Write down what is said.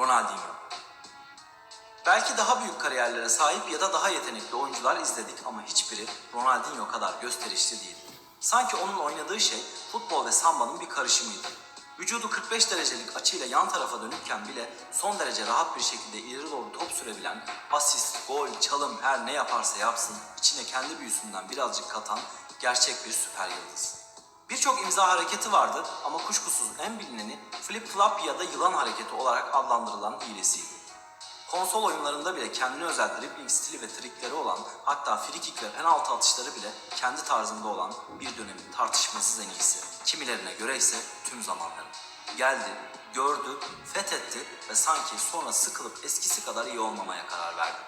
Ronaldinho. Belki daha büyük kariyerlere sahip ya da daha yetenekli oyuncular izledik ama hiçbiri Ronaldinho kadar gösterişli değil. Sanki onun oynadığı şey futbol ve sambanın bir karışımıydı. Vücudu 45 derecelik açıyla yan tarafa dönükken bile son derece rahat bir şekilde ileri doğru top sürebilen, asist, gol, çalım her ne yaparsa yapsın içine kendi büyüsünden birazcık katan gerçek bir süper yıldız. Birçok imza hareketi vardı ama kuşkusuz en bilineni flip flop ya da yılan hareketi olarak adlandırılan hilesiydi. Konsol oyunlarında bile kendine özel dribbling stili ve trikleri olan hatta frikik ve penaltı atışları bile kendi tarzında olan bir dönemin tartışmasız en iyisi. Kimilerine göre ise tüm zamanların. Geldi, gördü, fethetti ve sanki sonra sıkılıp eskisi kadar iyi olmamaya karar verdi.